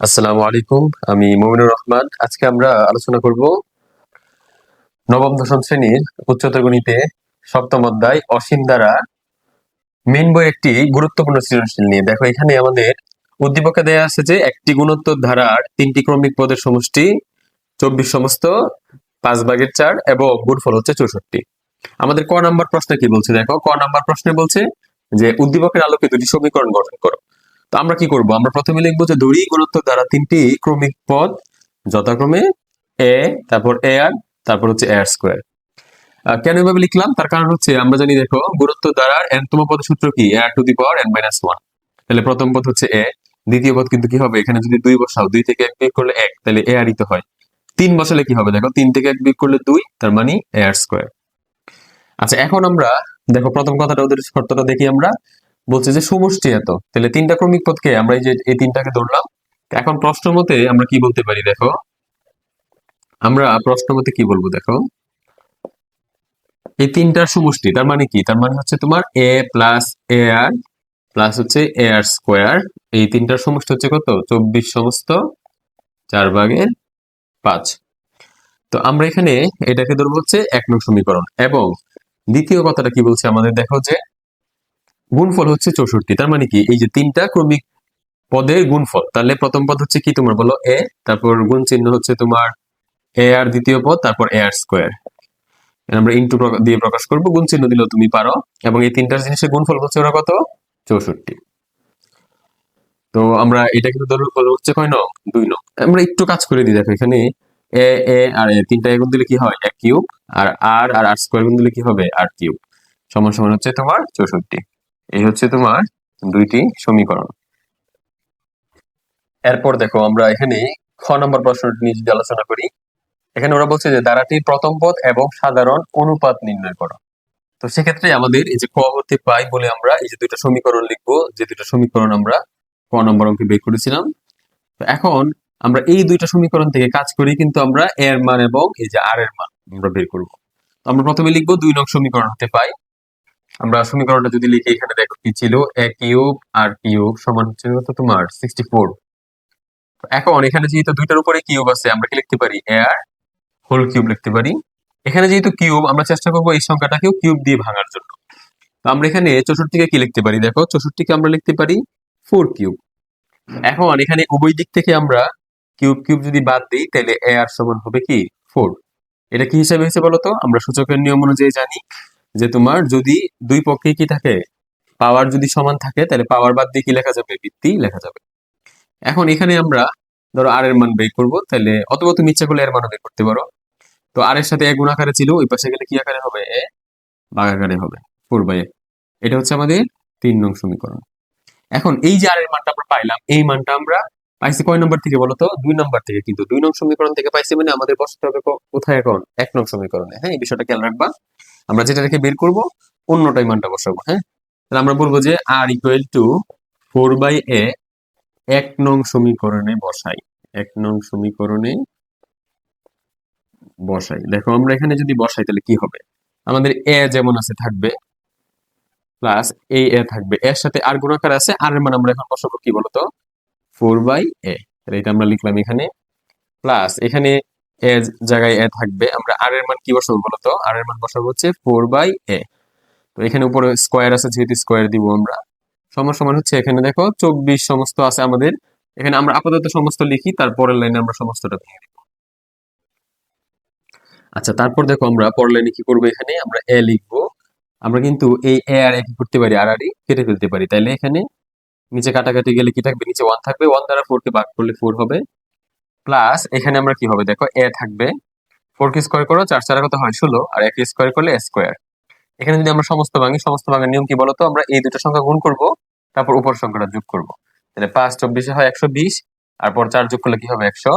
আসসালামু আলাইকুম, আমি মমিনুর রহমান। আজকে আমরা আলোচনা করব নবম, দশম শ্রেণির উচ্চতর গণিতে সপ্তম অধ্যায় অসীম দ্বারা মেন বই একটি গুরুত্বপূর্ণ সৃজনশীল নিয়ে। দেখো, এখানে আমাদের উদ্দীপকে দেয়া আছে যে একটি গুণোত্তর ধারার তিনটি ক্রমিক পদের সমষ্টি চব্বিশ সমস্ত পাঁচ ভাগের চার এবং গুণফল হচ্ছে চৌষট্টি। আমাদের ক নাম্বার প্রশ্নে কি বলছে? দেখো, ক নাম্বার প্রশ্নে বলছে যে উদ্দীপকের আলোকে দুটি সমীকরণ গঠন করো। আমরা কি করব? আমরা প্রথমে লিখব যে দড়ি গুণোত্তর দ্বারা তিনটি ক্রমিক পদ যথাক্রমে এ তারপর এ আর তারপর হচ্ছে এ স্কোয়ার কেন এভাবে লিখলাম? তার কারণ হচ্ছে, আমরা জানি দেখো, গুণোত্তর দ্বারা এন তম পদের সূত্র কি? A to the power n minus one তাহলে প্রথম পদ হচ্ছে এ দ্বিতীয় পদ কিন্তু কি হবে? এখানে যদি দুই বসাও, দুই থেকে এক বিয়োগ করলে এক, তাহলে এ আরই তো হয়। তিন বসালে কি হবে? দেখো, তিন থেকে এক বিয়োগ করলে দুই, তার মানে এ আর স্কোয়ার আচ্ছা এখন আমরা, দেখো, প্রথম কথাটা, ওদের শর্তটা দেখি আমরা। বলছে যে সমষ্টি এত তাহলে তিনটা ক্রমিক পদকে আমরা এই যে এই তিনটাকে ধরলাম। এখন প্রশ্ন মতে আমরা কি বলতে পারি, দেখো? আমরা প্রশ্ন মতে কি বলব, দেখো? এই তিনটার সমষ্টি তার মানে কি? তার মানে হচ্ছে তোমার এ প্লাস এ আর প্লাস হচ্ছে এ আর স্কোয়ার এই তিনটার সমষ্টি হচ্ছে কত? চব্বিশ সমস্ত চার ভাগের পাঁচ। তো আমরা এখানে এটাকে ধরবো হচ্ছে এক নং সমীকরণ। এবং দ্বিতীয় কথাটা কি বলছে আমাদের? দেখো যে গুণফল হচ্ছে চৌষট্টি। তার মানে কি? এই যে তিনটা ক্রমিক পদের গুণফল। তাহলে প্রথম পদ হচ্ছে কি তোমার বলো? এ তারপর গুণ চিহ্ন হচ্ছে তোমার এ আর দ্বিতীয় পদ, তারপর এ আর স্কোয়ার আমরা ইন্টু দিয়ে প্রকাশ করব। গুণ চিহ্ন দিলেও তুমি পারো। এবং এই তিনটার জিনিসের গুণফল হচ্ছে ওরা কত? চৌষট্টি। তো আমরা এটা কিন্তু ধরো হচ্ছে কয় নং? দুই নং। আমরা একটু কাজ করে দিই, দেখো এখানে এ এ আর এ তিনটা গুণ দিলে কি হয়? এক কিউব। আর আর আর আর স্কোয়ার গুণ দিলে কি হবে? R cube. সমান সমান হচ্ছে তোমার চৌষট্টি। এই হচ্ছে তোমার দুইটি সমীকরণ। এরপর দেখো আমরা এখানে খ নম্বর প্রশ্নটি নিয়ে যদি আলোচনা করি, এখানে ওরা বলছে যে ধারাটির প্রথম পদ এবং সাধারণ অনুপাত নির্ণয় করো। তো সেক্ষেত্রে আমাদের এই যে ক হতে পাই বলে আমরা এই যে দুইটা সমীকরণ লিখব, যে দুইটা সমীকরণ আমরা ক নম্বর অঙ্কে বের করেছিলাম। তো এখন আমরা এই দুইটা সমীকরণ থেকে কাজ করি, কিন্তু আমরা এর মান এবং এই যে আর এর মান আমরা বের করব। আমরা প্রথমে লিখব দুই নং সমীকরণ হতে পাই। আমরা সমীকরণটা যদি লিখি, এখানে দেখো কি ছিল? এ কিউব আর কিউব সমান হচ্ছে কত তোমার? সিক্সটি ফোর এখন এখানে যেহেতু দুইটার উপরে কিউব আছে, আমরা কি লিখতে পারি? এ আর হোল কিউব লিখতে পারি। এখানে যেহেতু কিউব, আমরা চেষ্টা করব এই সংখ্যাটাকেও কিউব দিয়ে ভাঙার জন্য। তো আমরা এখানে চৌষট্টিকে কি লিখতে পারি? দেখো, চৌষট্টিকে আমরা লিখতে পারি ফোর কিউব। এখন এখানে উভয় দিক থেকে আমরা কিউব কিউব যদি বাদ দিই, তাহলে এ আর সমান হবে কি? ফোর এটা কি হিসাবে হয়েছে বলতো? আমরা সূচকের নিয়ম অনুযায়ী জানি। যে তোমার যদি দুই পক্ষে কি থাকে? পাওয়ার যদি সমান থাকে, তাহলে পাওয়ার বাদ দিয়ে কি লেখা যাবে? ভিত্তি লেখা যাবে। এখন এখানে আমরা ধরো আর এর মান বের করব, তাহলে অথবা তুমি ইচ্ছা করলে এর মান বের করতে পারো। তো আর এর সাথে এক গুণ আকারে ছিল, ওই পাশে গেলে কি আকারে হবে? এ বাঘ আকারে হবে ফোর বাই এটা হচ্ছে আমাদের তিন নং সমীকরণ। এখন এই যে আর এর মানটা আমরা পাইলাম, এই মানটা আমরা পাইছি কয় নম্বর থেকে বলতো দুই নম্বর থেকে। কিন্তু দুই নং সমীকরণ থেকে পাইছি মানে আমাদের বসতে হবে কোথায় এখন? এক নং সমীকরণে। হ্যাঁ এই বিষয়টা খেয়াল রাখবা। আমরা যেটা রেখে বের করব, অন্যটাই মানটা বসাবো হ্যাঁ? তাহলে আমরা বলব যে r equal to four by a এক নং সমীকরণে বসাই, এক নং সমীকরণে বসাই। দেখো, আমরা এখানে যদি বসাই, তাহলে কি হবে? আমাদের এ যেমন আছে থাকবে প্লাস এই এ থাকবে। এর সাথে আর গুণাকার আছে আর এর মান আমরা এখন বসাবো কি বলতো? ফোর বাই এ তাহলে এটা আমরা লিখলাম এখানে প্লাস এখানে এ জায়গায় এ থাকবে। আমরা আর এর মান কি বসাবো বলতো? আর এর মান বসাবো হচ্ছে ফোর বাই এ তো এখানে উপরে স্কোয়ার আছে, যেহেতু স্কোয়ার দিব আমরা। সমান সমান হচ্ছে এখানে দেখো, চব্বিশ সমস্ত আছে আমাদের। এখানে আমরা আপাতত সমস্ত লিখি, তারপরের লাইনে আমরা সমস্তটা ভেঙে দিব। আচ্ছা তারপর দেখো আমরা পরের লাইনে কি করব এখানে? আমরা এ লিখব। আমরা কিন্তু এই এ আর কি করতে পারি? আর আরই কেটে ফেলতে পারি। তাইলে এখানে নিচে কাটাকাটি গেলে কি থাকবে? নিচে ওয়ান থাকবে। ওয়ান দ্বারা ফোর কে ভাগ করলে ফোর হবে। প্লাস এখানে আমরা কি হবে? দেখো এ থাকবে। ফোর কে স্কোয়ার করো, চার চার কত হয়? ষোলো। আর এক স্কোয়ার করলে স্কোয়ার এখানে যদি আমরা সমস্ত ভাঙি, সমস্ত ভাঙার নিয়ম কি বলতো? আমরা এই দুটো সংখ্যা গুণ করব, তারপর উপর সংখ্যাটা যোগ করব। তাহলে পাঁচ চব্বিশে হয় একশো বিশ আর পর চার যোগ করলে কি হবে? একশো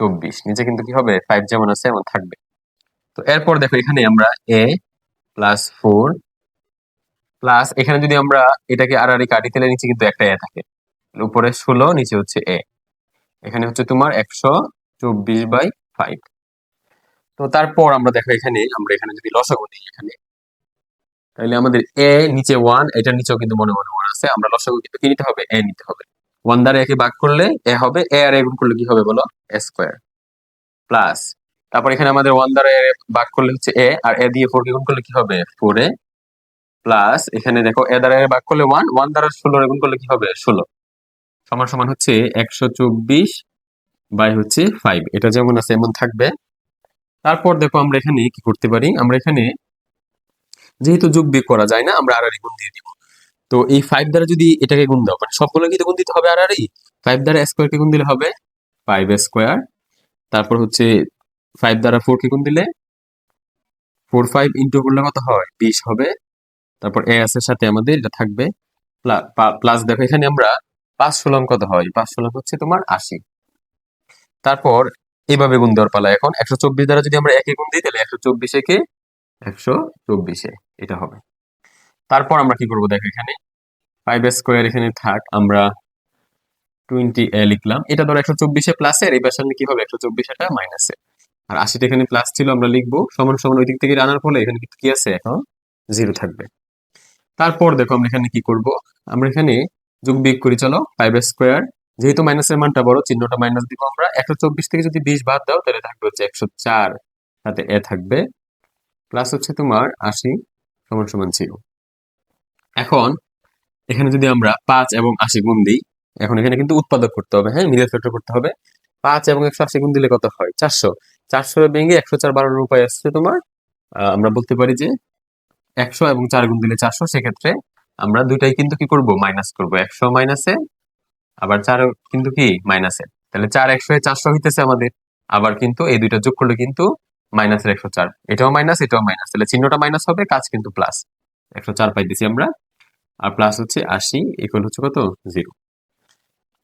চব্বিশ। নিচে কিন্তু কি হবে? ফাইভ যেমন আছে, এমন থাকবে। তো এরপর দেখো, এখানে আমরা এ প্লাস ফোর প্লাস এখানে যদি আমরা এটাকে আর কাটি, তাহলে নিচে কিন্তু একটা এ থাকে। উপরে ষোলো, নিচে হচ্ছে এ এখানে হচ্ছে তোমার একশো চব্বিশ বাই ফাইভ তো তারপর আমরা দেখো এখানে, আমরা এখানে যদি লসাগু দিই এখানে, তাহলে আমাদের এ নিচে ওয়ান এটার নিচেও কিন্তু মনে মনে ওয়ান আছে। আমরা লসাগু কিন্তু কি নিতে হবে? এ নিতে হবে। ওয়ান দ্বারা একে ভাগ করলে এ হবে এ আর এ গুণ করলে কি হবে বলো? এ স্কোয়ার প্লাস তারপর এখানে আমাদের ওয়ান দ্বারা এ ভাগ করলে হচ্ছে এ আর এ দিয়ে ফোর গুণ করলে কি হবে? ফোর এ প্লাস এখানে দেখো এ দ্বারা ভাগ করলে ওয়ান ওয়ান দ্বারা ষোলো গুণ করলে কি হবে? ষোলো। সমান সমান হচ্ছে একশো চব্বিশ বাই হচ্ছে ফাইভ এটা যেমন আছে, এমন থাকবে। তারপর দেখো আমরা এখানে কি করতে পারি? আমরা এখানে যেহেতু যোগ বিয়োগ করা যায় না, আমরা আর গুণ দিয়ে দিব। তো এই ফাইভ দ্বারা যদি এটাকে গুণ দাও মানে সবগুলো কি গুণ দিতে হবে আর ফাইভ দ্বারা স্কোয়ার কে গুণ দিলে হবে ফাইভ স্কোয়ার তারপর হচ্ছে ফাইভ দ্বারা ফোর কে গুণ দিলে ফোর ফাইভ ইন্টু করলে কত হয়? বিশ হবে। তারপর এ এর সাথে আমাদের, এটা থাকবে। প্লাস দেখো এখানে আমরা পাঁচ ষোলম কত হয়? পাঁচ ষোলম হচ্ছে তোমার আশি। তারপর এভাবে গুণ দেওয়ার পালা এখন একশো চব্বিশ দ্বারা যদি আমরা একে গুণ দিই, তাহলে একশো চব্বিশে কে একশো চব্বিশে এটা হবে। তারপর আমরা কি করব দেখো এখানে? ফাইভ স্কোয়ার এখানে থাক, আমরা টোয়েন্টি এ লিখলাম। এটা ধরো একশো চব্বিশে প্লাসের এই পাশে কি হবে? একশো চব্বিশ এটা মাইনাসে আর আশিটা এখানে প্লাস ছিল, আমরা লিখব। সমান সমান ওই দিক থেকে আনার ফলে এখানে কি আছে? এখন জিরো থাকবে। তারপর দেখো আমরা এখানে কি করব? আমরা এখানে যোগ বিয়োগ করি, চলো ফাইভ স্কোয়ার যেহেতু মাইনাসের মানটা বড়, চিহ্নটা মাইনাস দিব আমরা। একশো চব্বিশ থেকে যদি বিশ বাদ দাও, তাহলে থাকবে হচ্ছে একশো চার। সাথে এ থাকবে। প্লাস হচ্ছে তোমার আশি সমান সমান ছিল এখন, এখানে যদি আমরা পাঁচ এবং আশি গুণ দিই, এখন এখানে কিন্তু উৎপাদক করতে হবে হ্যাঁ? মিডিয়াল ফ্যাক্টর করতে হবে। পাঁচ এবং একশো আশি গুণ দিলে কত হয়? চারশো। চারশো ভেঙে একশো চার বারোর উপায় আসছে তোমার। আমরা বলতে পারি যে একশো এবং চার গুণ দিলে চারশো, সেক্ষেত্রে আমরা দুইটাই কিন্তু কি করব? মাইনাস করব। একশো মাইনাসে আবার চার কিন্তু কি? মাইনাসে তাহলে চার একশো চারশো হইতেছে আমাদের। আবার কিন্তু এই দুইটা যোগ করলে কিন্তু মাইনাসের একশো চার। এটাও মাইনাস এটাও মাইনাস তাহলে চিহ্নটা মাইনাস হবে, কাজ কিন্তু প্লাস একশো চার পাইতেছি আমরা। আর প্লাস হচ্ছে আশি ইকুয়াল হচ্ছে কত? জিরো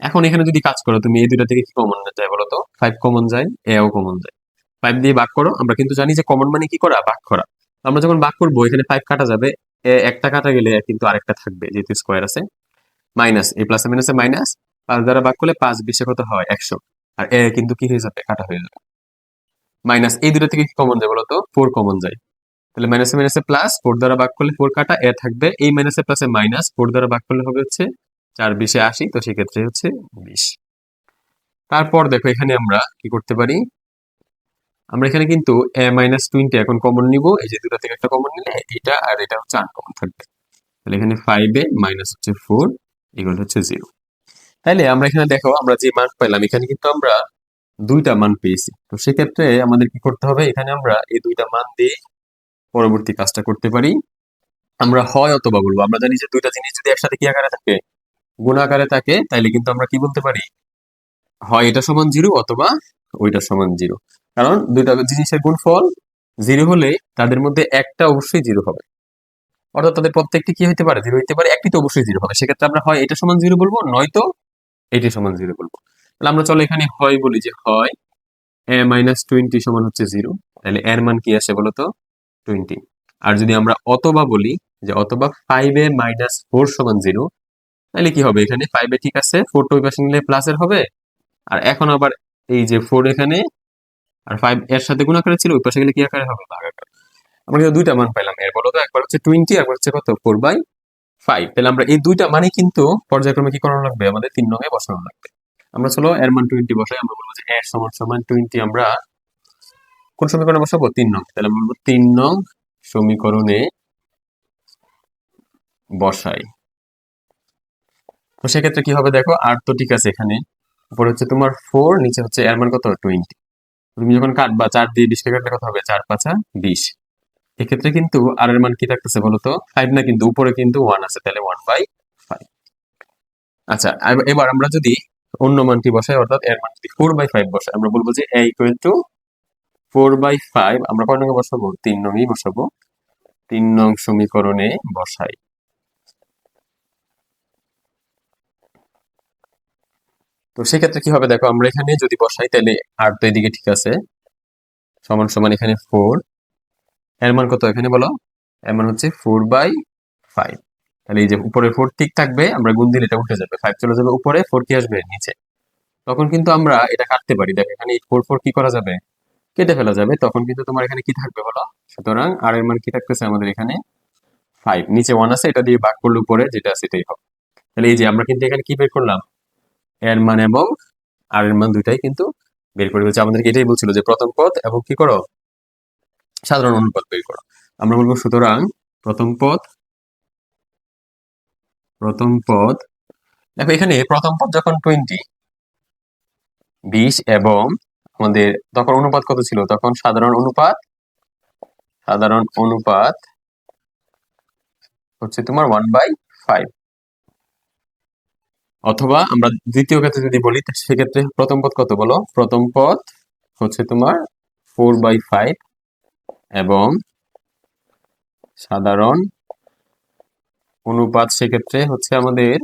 এখন এখানে যদি কাজ করো, তুমি এই দুইটা থেকে কি কমন যায় বলো তো? ফাইভ কমন যায়, এও কমন যায়। ফাইভ দিয়ে ভাগ করো, আমরা কিন্তু জানি যে কমন মানে কি করা? ভাগ করা। আমরা যখন ভাগ করব, এখানে ফাইভ কাটা যাবে। একটা কাটা গেলে কিন্তু আরেকটা থাকবে, যেহেতু স্কোয়ার আছে। মাইনাস এই প্লাস মাইনাসে মাইনাস পাঁচ দ্বারা ভাগ করলে পাঁচ বিশে কত হয়? একশো। আর এ কিন্তু কি হয়ে যাবে? কাটা হয়ে যাবে। মাইনাস এই দুটো থেকে কি কমন যায় বলতো? ফোর কমন যায়। তাহলে মাইনাসে মাইনাসে প্লাস ফোর দ্বারা ভাগ করলে ফোর কাটা, এ থাকবে। এই মাইনাসে প্লাসে মাইনাস ফোর দ্বারা ভাগ করলে হবে হচ্ছে চার বিশে আশি, তো সেক্ষেত্রে হচ্ছে বিশ। তারপর দেখো, এখানে আমরা কি করতে পারি? আমরা এখানে কিন্তু এ মাইনাস টোয়েন্টি এখন কমন নিব। এই যে দুটা থেকে একটা কমন নিলে এটা আর এটা হচ্ছে আনকমন থাকবে। তাহলে এখানে ফাইভ এ মাইনাস হচ্ছে ফোর এগুলো হচ্ছে জিরো তাইলে আমরা এখানে দেখো, আমরা যে মান পাইলাম, এখানে কিন্তু আমরা দুইটা মান পেয়েছি। তো সেক্ষেত্রে আমাদের কি করতে হবে? এখানে আমরা এই দুইটা মান দিয়ে পরবর্তী কাজটা করতে পারি। আমরা হয় অথবা বলব। আমরা জানি যে দুইটা জিনিস যদি একসাথে কি আকারে থাকে? গুণ আকারে থাকে, তাইলে কিন্তু আমরা কি বলতে পারি? হয় এটা সমান জিরো অথবা ওইটা সমান জিরো কারণ দুইটা জিনিসের গুণফল জিরো হলে তাদের মধ্যে একটা অবশ্যই জিরো হবে। অর্থাৎ তাদের প্রত্যেকটি কি হইতে পারে? জিরো হইতে পারে, একটি তো অবশ্যই জিরো হবে। সেক্ষেত্রে আমরা হয় এটা সমান জিরো বলব, নয়তো এটি সমান জিরো বলব। তাহলে আমরা চলো এখানে হয় বলি যে হয় এ মাইনাস টোয়েন্টি সমান হচ্ছে জিরো। তাহলে এর মান কি আসে বলতো টোয়েন্টি। আর যদি আমরা অথবা বলি যে অথবা ফাইভ এ মাইনাস ফোর সমান জিরো, তাহলে কি হবে? এখানে ফাইভ এ ঠিক আছে ফোর টু পাশে নিলে প্লাসের হবে। আর এখন আবার এই যে ফোর এখানে আর ফাইভ এর সাথে গুণ আকারে ছিল, ওই পাশে গেলে কি আকারে হবে? ভাগ আকারে আমরা কিন্তু দুইটা মান পাইলাম। এর বলো তো একবার হচ্ছে টোয়েন্টি একবার হচ্ছে কত? ফোর বাই ফাইভ তাহলে আমরা এই দুইটা মানে কিন্তু পর্যায়ক্রমে কি করানো লাগবে? আমাদের তিন নঙে বসানো লাগবে। আমরা চলো এর মান টোয়েন্টি বসাই, আমরা বলব যে এর সমান সমান টোয়েন্টি আমরা কোন সমীকরণে বসাবো? তিন নং। তাহলে আমরা বলব তিন নং সমীকরণে বসাই। তো সেক্ষেত্রে কি হবে দেখো? আর তো ঠিক আছে এখানে। উপরে হচ্ছে তোমার ফোর নিচে হচ্ছে এর মান কত? টোয়েন্টি তুমি যখন কাটবা চার দিয়ে বিশকে কাটলে কত হবে? চার, পাঁচা বিশ। এক্ষেত্রে কিন্তু আর এর মান কি থাকতেছে বলতো? ফাইভ না কিন্তু উপরে কিন্তু ওয়ান আছে, তাহলে ওয়ান বাই ফাইভ আচ্ছা এবার আমরা যদি অন্য মানটি বসাই, অর্থাৎ এর মান যদি ফোর বাই ফাইভ বসাই, আমরা বলব যে a equal to four by five আমরা কয় নঙে বসাবো? তিন নঙেই বসাবো। তিন নং সমীকরণে বসাই। তো সেক্ষেত্রে কি হবে? দেখো, আমরা এখানে যদি বসাই, তাহলে আর তো এদিকে ঠিক আছে। সমান সমান এখানে ফোর এর মান কত এখানে বলো? এর মান হচ্ছে ফোর বাই ফাইভ তাহলে এই যে উপরে ফোর ঠিক থাকবে, আমরা গুণ দিলে এটা উঠে যাবে। ফাইভ চলে যাবে উপরে ফোর কি আসবে নিচে। তখন কিন্তু আমরা এটা কাটতে পারি। দেখো, এখানে ফোর ফোর কি করা যাবে? কেটে ফেলা যাবে। তখন কিন্তু তোমার এখানে কি থাকবে বলো? সুতরাং আর এর মান কি থাকতেছে আমাদের এখানে? ফাইভ নিচে ওয়ান আছে, এটা দিয়ে ভাগ করলে উপরে যেটা আছে সেটাই হবে। তাহলে এই যে আমরা কিন্তু এখানে কি বের করলাম? এর মান এবং আর এর মান দুইটাই কিন্তু বের করে ফেলছে। আমাদেরকে এটাই বলছিল যে প্রথম পদ এবং কি করো? সাধারণ অনুপাত বের করো। আমরা বলব সুতরাং প্রথম পদ প্রথম পদ দেখো এখানে প্রথম পদ যখন টোয়েন্টি বিশ এবং আমাদের তখন অনুপাত কত ছিল? তখন সাধারণ অনুপাত সাধারণ অনুপাত হচ্ছে তোমার ওয়ান বাই ফাইভ অথবা আমরা দ্বিতীয় ক্ষেত্রে যদি বলি সেক্ষেত্রে প্রথম পদ কত বলো? প্রথম পদ হচ্ছে তোমার ফোর বাই ফাইভ এবং সাধারণ অনুপাত সেক্ষেত্রে হচ্ছে আমাদের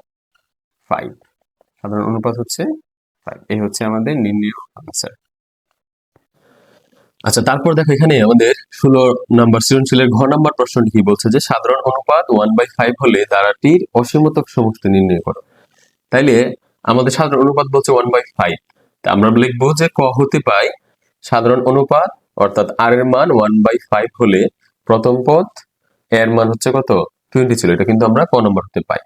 ফাইভ সাধারণ অনুপাত হচ্ছে ফাইভ এই হচ্ছে আমাদের নির্ণয় আনসার আচ্ছা তারপর দেখো এখানে আমাদের ষোলো নাম্বার সৃজনশীলের ঘ নাম্বার প্রশ্নটি কি বলছে? যে সাধারণ অনুপাত ওয়ান বাই ফাইভ হলে দ্বারাটির অসীমতক সমষ্টি নির্ণয় করো। তাইলে আমাদের সাধারণ অনুপাত বলছে ওয়ান বাই ফাইভ তা আমরা লিখব যে ক হতে পাই সাধারণ অনুপাত, অর্থাৎ আর এর মান ওয়ান বাই ফাইভ হলে প্রথম পদ এর মান হচ্ছে কত? টোয়েন্টি ছিল, এটা কিন্তু আমরা ক নম্বর হতে পাই।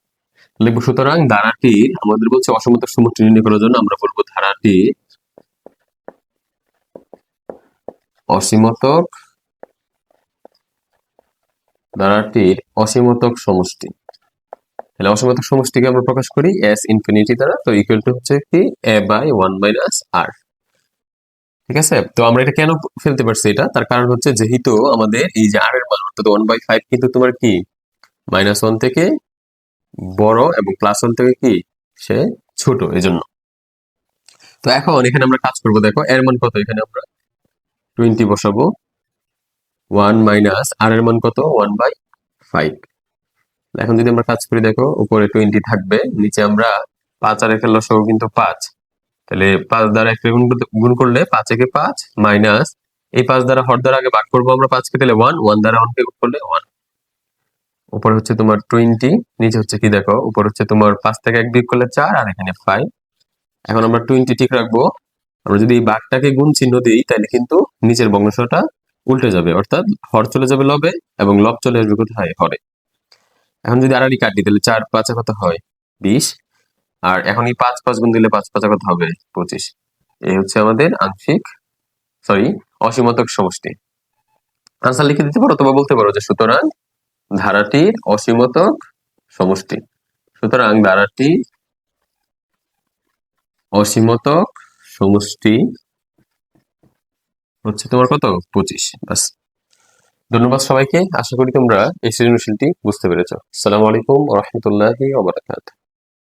লিখব সুতরাং ধারাটি আমাদের বলছে অসমতক সমষ্টি নির্ণয় করার জন্য আমরা বলব ধারাটি অসীমতক, ধারাটির অসীমতক সমষ্টি। তাহলে অসীমতক সমষ্টিকে আমরা প্রকাশ করি এস ইনফিনিটি দ্বারা, তো ইকুয়াল টু হচ্ছে কি? A by one minus r ঠিক আছে? তো আমরা এটা কেন ফেলতে পারছি এটা? তার কারণ হচ্ছে যেহেতু আমাদের এই যে আর এর মান, অর্থাৎ ওয়ান বাই ফাইভ কিন্তু তোমার কি? মাইনাস ওয়ান থেকে বড় এবং প্লাস ওয়ান থেকে কি? সে ছোট এই জন্য তো এখন এখানে আমরা কাজ করব, দেখো, এর মান কত? এখানে আমরা টোয়েন্টি বসাবো। ওয়ান মাইনাস আর এর মান কত? ওয়ান বাই ফাইভ এখন যদি আমরা কাজ করি, দেখো, উপরে টোয়েন্টি থাকবে, নিচে আমরা পাঁচ আর একের লসগু কিন্তু পাঁচ। তাহলে পাঁচ দ্বারা একটা গুণ গুণ করলে পাঁচ একে পাঁচ মাইনাস এই পাঁচ দ্বারা হর দ্বারা আগে ভাগ করব আমরা পাঁচকে তাহলে ওয়ান ওয়ান দ্বারা ওয়ানকে গুণ করলে ওয়ান উপরে হচ্ছে তোমার টোয়েন্টি নিচে হচ্ছে কি দেখো, উপর হচ্ছে তোমার পাঁচ থেকে এক বিয়োগ করলে চার, আর এখানে ফাইভ এখন আমরা টোয়েন্টি ঠিক রাখব। আমরা যদি এই বাঘটাকে গুণ চিহ্ন দিই, তাহলে কিন্তু নিচের বংশটা উল্টে যাবে। অর্থাৎ হর চলে যাবে লবে এবং লব চলে আসবে কোথায়? হরে। এখন যদি আড়াআড়ি কাটি, তাহলে চার পাঁচে কত হয়, বিশ। আর এখন এই পাঁচ পাঁচ গুণ দিলে পাঁচ পাঁচে কত হবে পঁচিশ। এই হচ্ছে আমাদের আংশিক সরি অসীমতক সমষ্টি। আনসার লিখে দিতে পারো তোমরা বলতে পারো যে সুতরাং ধারাটির অসীমতক সমষ্টি। সুতরাং ধারাটি অসীমতক সমষ্টি হচ্ছে তোমার কত? পঁচিশ। বাস ধন্যবাদ সবাইকে। আশা করি তোমরা এই সৃজনশীলটি বুঝতে পেরেছ। সালামু আলাইকুম রহমতুল্লাহি ওবরাকাতুহু